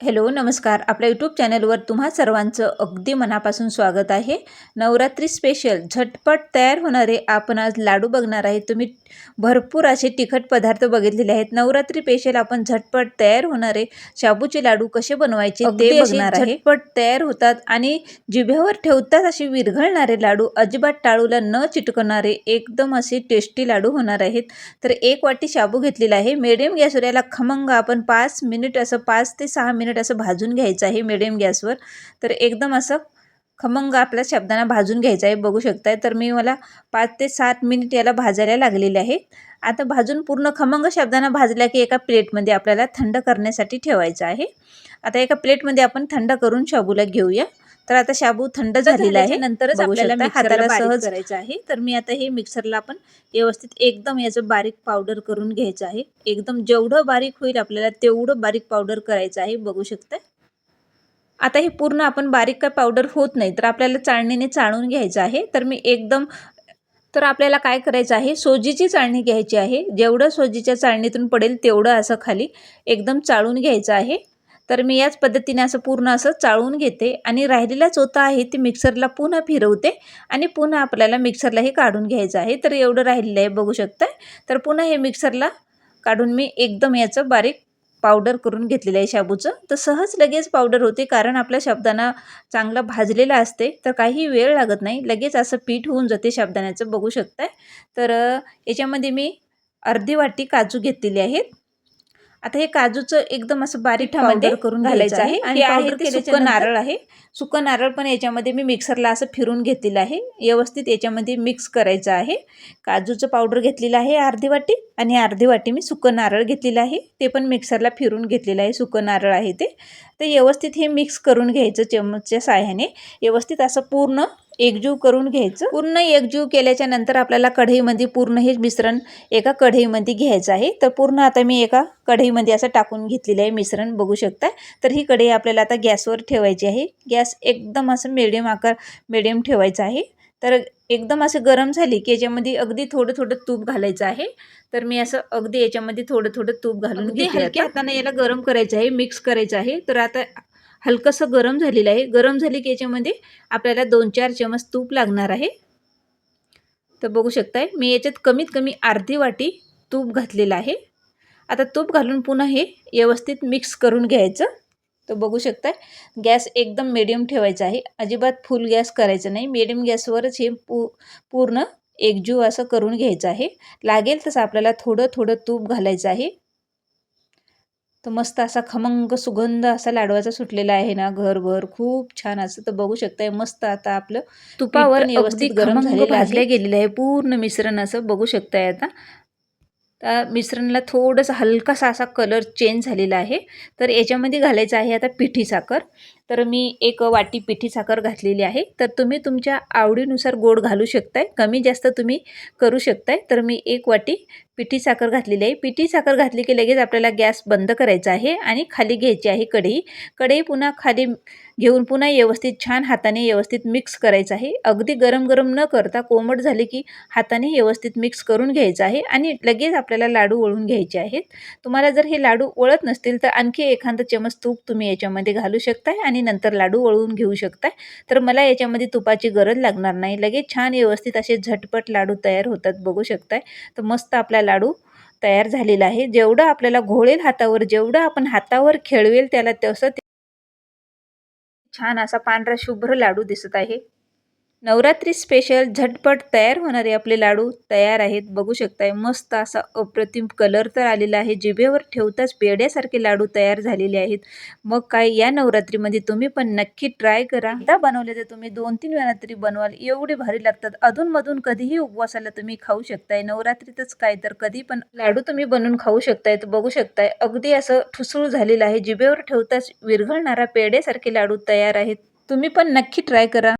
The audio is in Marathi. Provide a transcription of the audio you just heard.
हॅलो नमस्कार. आपल्या यूट्यूब चॅनलवर तुम्हा सर्वांचं अगदी मनापासून स्वागत आहे. नवरात्री स्पेशल झटपट तयार होणारे आपण आज लाडू बघणार आहे. तुम्ही भरपूर असे तिखट पदार्थ बघितलेले आहेत. नवरात्री स्पेशल आपण झटपट तयार होणारे शाबूचे लाडू कसे बनवायचे ते बघणार आहे. झटपट तयार होतात आणि जिभेवर ठेवताच असे विरघळणारे लाडू अजिबात टाळूला न चिटकणारे एकदम असे टेस्टी लाडू होणार आहेत. तर एक वाटी शाबू घेतलेला आहे. मिडियम गॅसवर याला खमंग आपण पाच मिनिट असं पाच ते सहा मिनिट मिनिट असं भाजून घ्यायचं आहे मिडियम गॅसवर. तर एकदम असं खमंग आपल्या शब्दांना भाजून घ्यायचं आहे बघू शकताय. तर मी मला पाच ते सात मिनिट याला भाजायला लागलेले आहेत आता भाजून पूर्ण खमंग शब्दांना भाजल्या की एका प्लेटमध्ये आपल्याला थंड करण्यासाठी ठेवायचं आहे. आता एका प्लेटमध्ये आपण थंड करून शाबूला घेऊया. तर आता शाबू थंड झालेला आहे. नंतरच आपल्याला हाताला सहज करायचं आहे. तर मी आता हे मिक्सरला आपण व्यवस्थित एकदम याचं बारीक पावडर करून घ्यायचं आहे. एकदम जेवढं बारीक होईल आपल्याला तेवढं बारीक पावडर करायचं आहे. बघू शकता आता हे पूर्ण आपण बारीक काय पावडर होत नाही तर आपल्याला चाळणीने चाळून घ्यायचं आहे. तर मी एकदम तर आपल्याला काय करायचं आहे? सोजीची चाळणी घ्यायची आहे. जेवढं सोजीच्या चाळणीतून पडेल तेवढं असं खाली एकदम चाळून घ्यायचं आहे. तर मी याच पद्धतीने असं पूर्ण असं चाळून घेते आणि राहिलेला चोथा आहे ते मिक्सरला पुन्हा फिरवते आणि पुन्हा आपल्याला मिक्सरला हे काढून घ्यायचं आहे. तर एवढं राहिलेलं आहे बघू शकताय. तर पुन्हा हे मिक्सरला काढून मी एकदम याचं बारीक पावडर करून घेतलेलं आहे शाबूचं. तर सहज लगेच पावडर होते कारण आपल्या शाबदाना चांगलं भाजलेलं असते. तर काही वेळ लागत नाही. लगेच असं पीठ होऊन जाते शाबदाण्याचं बघू शकताय. तर याच्यामध्ये मी अर्धी वाटी काजू घेतलेली आहेत. आता हे काजूचं एकदम असं बारीक ठामध्ये करून घालायचं आहे. आणि आहे ते सुकं नारळ आहे. सुकं नारळ पण याच्यामध्ये मी मिक्सरला असं फिरून घेतलेलं आहे. व्यवस्थित याच्यामध्ये मिक्स करायचं आहे. काजूचं पावडर घेतलेलं आहे अर्धी वाटी आणि अर्धी वाटी मी सुकं नारळ घेतलेलं आहे. ते पण मिक्सरला फिरून घेतलेलं आहे. सुकं नारळ आहे ते. तर व्यवस्थित हे मिक्स करून घ्यायचं चमचच्या साह्याने व्यवस्थित असं पूर्ण एकजीव करून घ्यायचं. पूर्ण एकजीव केल्याच्यानंतर आपल्याला कढईमध्ये पूर्ण हे मिश्रण एका कढईमध्ये घ्यायचं आहे. तर पूर्ण आता मी एका कढईमध्ये असं टाकून घेतलेलं आहे मिश्रण बघू शकता. तर ही कढई आपल्याला आता गॅसवर ठेवायची आहे. गॅस एकदम असं मिडियम आकार मिडियम ठेवायचा आहे. तर एकदम असं गरम झाली की याच्यामध्ये अगदी थोडं थोडं तूप घालायचं आहे. तर मी असं अगदी याच्यामध्ये थोडं थोडं तूप घालून घेते हाताने याला गरम करायचं आहे मिक्स करायचं आहे. तर आता हलकंसं गरम झालेलं आहे. गरम झाली की याच्यामध्ये आपल्याला दोन चार चमच तूप लागणार आहे. तर बघू शकताय मी याच्यात कमीत कमी अर्धी वाटी तूप घातलेलं आहे. आता तूप घालून पुन्हा हे व्यवस्थित मिक्स करून घ्यायचं. तर बघू शकताय गॅस एकदम मिडियम ठेवायचा आहे. अजिबात फुल गॅस करायचं नाही. मिडियम गॅसवरच हे पू पूर्ण एकजीव असं करून घ्यायचं आहे. लागेल तसं आपल्याला थोडं थोडं तूप घालायचं आहे. तर मस्त असा खमंग सुगंध असा लाडवाचा सुटलेला आहे ना घरभर. खूप छान असं तर बघू शकताय मस्त आता आपलं तुपावर व्यवस्थित गरम झाले भाजले गेलेलं आहे पूर्ण मिश्रण असं बघू शकताय आता. त्या मिश्रणला थोडंसं हलकासा असा कलर चेंज झालेला आहे. तर याच्यामध्ये घालायचं आहे आता पिठी साखर. तर मी एक वाटी पिठी साखर घातलेली आहे. तर तुम्ही तुमच्या आवडीनुसार गोड घालू शकताय. कमी जास्त तुम्ही करू शकताय. तर मी एक वाटी पिठी साखर घातलेली आहे. पिठी साखर घातली की लगेच आपल्याला गॅस बंद करायचा आहे आणि खाली घ्यायची आहे कढई. कढई पुन्हा खाली घेऊन पुन्हा व्यवस्थित छान हाताने व्यवस्थित मिक्स करायचं आहे. अगदी गरम गरम न करता कोमट झाले की हाताने व्यवस्थित मिक्स करून घ्यायचं आहे आणि लगेच आपल्याला लाडू वळून घ्यायचे आहेत. तुम्हाला जर हे लाडू वळत नसतील तर आणखी एखादं चमच तूप तुम्ही याच्यामध्ये घालू शकताय आणि नंतर लाडू वळवून घेऊ शकताय. तर मला याच्यामध्ये तुपाची गरज लागणार नाही. लगेच छान व्यवस्थित असे झटपट लाडू तयार होतात बघू शकताय. तर मस्त आपला लाडू तयार झालेला आहे. जेवढं आपल्याला घोळेल हातावर जेवढं आपण हातावर खेळवेल त्याला तसं छान असा पांढरा शुभ्र लाडू दिसत आहे. नवरात्री स्पेशल झटपट तयार होणारे आपले लाडू तयार आहेत. बघू शकताय मस्त असा अप्रतिम कलर तर आलेला आहे. जिभेवर ठेवताच पेड्यासारखे लाडू तयार झालेले आहेत. मग काय या नवरात्रीमध्ये तुम्ही पण नक्की ट्राय करा. एकदा बनवले तर तुम्ही दोन तीन वेळा तरी बनवाल. एवढे भारी लागतात. अधूनमधून कधीही उपवासाला तुम्ही खाऊ शकताय. नवरात्रीतच काय तर कधी पण लाडू तुम्ही बनवून खाऊ शकताय. तर बघू शकताय अगदी असं ठुसूळ झालेलं आहे. जिभेवर ठेवताच विरघळणारा पेड्यासारखे लाडू तयार आहेत. तुम्ही पण नक्की ट्राय करा.